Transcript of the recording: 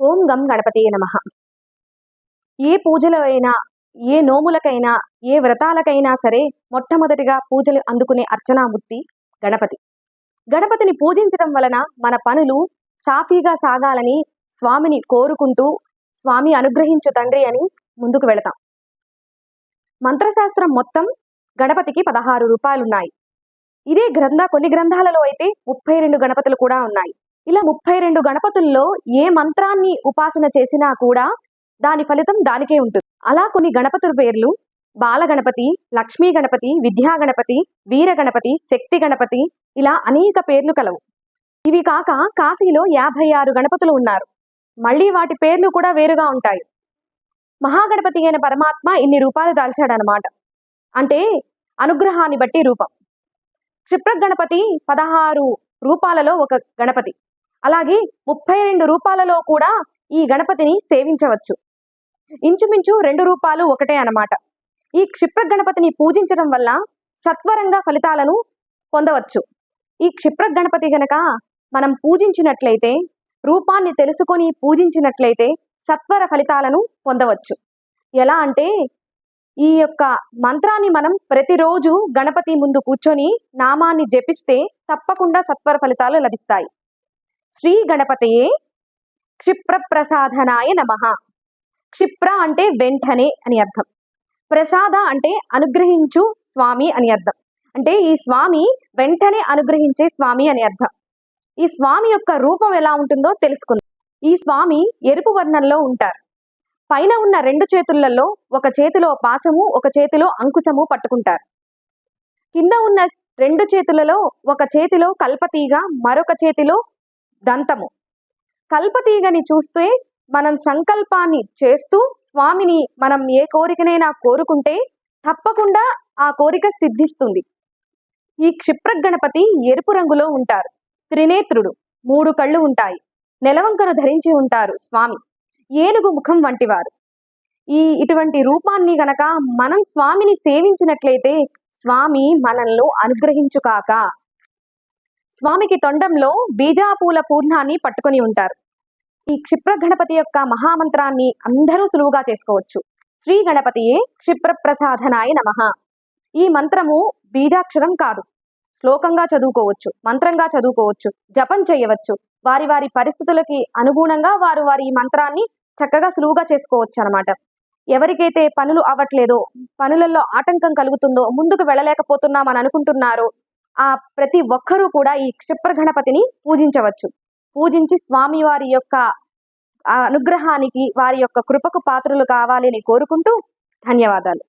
ఓం గం గణపతి నమ. ఏ పూజలు అయినా ఏ నోములకైనా ఏ వ్రతాలకైనా సరే మొట్టమొదటిగా పూజలు అందుకునే అర్చనామూర్తి గణపతి. గణపతిని పూజించడం వలన మన పనులు సాఫీగా సాగాలని స్వామిని కోరుకుంటూ స్వామి అనుగ్రహించు తండ్రి అని ముందుకు వెళతాం. మంత్రశాస్త్రం మొత్తం గణపతికి పదహారు రూపాయలున్నాయి. ఇదే గ్రంథ కొన్ని గ్రంథాలలో అయితే ముప్పై రెండు గణపతులు కూడా ఉన్నాయి. ఇలా ముప్పై రెండు గణపతుల్లో ఏ మంత్రాన్ని ఉపాసన చేసినా కూడా దాని ఫలితం దానికే ఉంటుంది. అలా కొన్ని గణపతుల పేర్లు బాల గణపతి లక్ష్మీ గణపతి విద్యా గణపతి వీర గణపతి శక్తి గణపతి ఇలా అనేక పేర్లు కలవు. ఇవి కాక కాశీలో యాభై ఆరు గణపతులు ఉన్నారు. మళ్ళీ వాటి పేర్లు కూడా వేరుగా ఉంటాయి. మహాగణపతి అయిన పరమాత్మ ఇన్ని రూపాలు దాల్చాడనమాట అంటే అనుగ్రహాన్ని బట్టి రూపం. క్షిప్ర గణపతి పదహారు రూపాలలో ఒక గణపతి. అలాగే ముప్పై రెండు రూపాలలో కూడా ఈ గణపతిని సేవించవచ్చు. ఇంచుమించు రెండు రూపాలు ఒకటే అన్నమాట. ఈ క్షిప్ర గణపతిని పూజించడం వల్ల సత్వరంగా ఫలితాలను పొందవచ్చు. ఈ క్షిప్ర గణపతి గనక మనం పూజించినట్లయితే రూపాన్ని తెలుసుకొని పూజించినట్లయితే సత్వర ఫలితాలను పొందవచ్చు. ఎలా అంటే ఈ యొక్క మంత్రాన్ని మనం ప్రతిరోజు గణపతి ముందు కూర్చొని నామాన్ని జపిస్తే తప్పకుండా సత్వర ఫలితాలు లభిస్తాయి. శ్రీ గణపతయే క్షిప్ర ప్రసాదనాయ నమ. క్షిప్ర అంటే వెంటనే అని అర్థం. ప్రసాద అంటే అనుగ్రహించు స్వామి అని అర్థం. అంటే ఈ స్వామి వెంటనే అనుగ్రహించే స్వామి అని అర్థం. ఈ స్వామి యొక్క రూపం ఎలా ఉంటుందో తెలుసుకుందాం. ఈ స్వామి ఎరుపు వర్ణంలో ఉంటారు. పైన ఉన్న రెండు చేతులలో ఒక చేతిలో పాసము ఒక చేతిలో అంకుశము పట్టుకుంటారు. కింద ఉన్న రెండు చేతులలో ఒక చేతిలో కల్పతీగ మరొక చేతిలో దంతము. కల్పతీగని చూస్తే మనం సంకల్పాన్ని చేస్తూ స్వామిని మనం ఏ కోరికనైనా కోరుకుంటే తప్పకుండా ఆ కోరిక సిద్ధిస్తుంది. ఈ క్షిప్ర గణపతి ఎరుపు రంగులో ఉంటారు. త్రినేత్రుడు మూడు కళ్ళు ఉంటాయి. నెలవంకను ధరించి ఉంటారు స్వామి. ఏనుగు ముఖం వంటివారు. ఈ ఇటువంటి రూపాన్ని గనక మనం స్వామిని సేవించినట్లయితే స్వామి మనల్ని అనుగ్రహించుకాక స్వామికి తొండంలో బీజాపూల పూర్ణాన్ని పట్టుకొని ఉంటారు. ఈ క్షిప్ర గణపతి యొక్క మహామంత్రాన్ని అందరూ సులువుగా చేసుకోవచ్చు. శ్రీ గణపతియే క్షిప్ర ప్రసాదనాయ నమ. ఈ మంత్రము బీజాక్షరం కాదు. శ్లోకంగా చదువుకోవచ్చు మంత్రంగా చదువుకోవచ్చు జపం చేయవచ్చు. వారి వారి పరిస్థితులకి అనుగుణంగా వారు వారి ఈ మంత్రాన్ని చక్కగా సులువుగా చేసుకోవచ్చు అనమాట ఎవరికైతే పనులు అవ్వట్లేదో పనులలో ఆటంకం కలుగుతుందో ముందుకు వెళ్ళలేకపోతున్నాం అని అనుకుంటున్నారో ఆ ప్రతి ఒక్కరూ కూడా ఈ క్షిప్ర గణపతిని పూజించవచ్చు. పూజించి స్వామి వారి యొక్క అనుగ్రహానికి వారి యొక్క కృపకు పాత్రలు కావాలని కోరుకుంటూ ధన్యవాదాలు.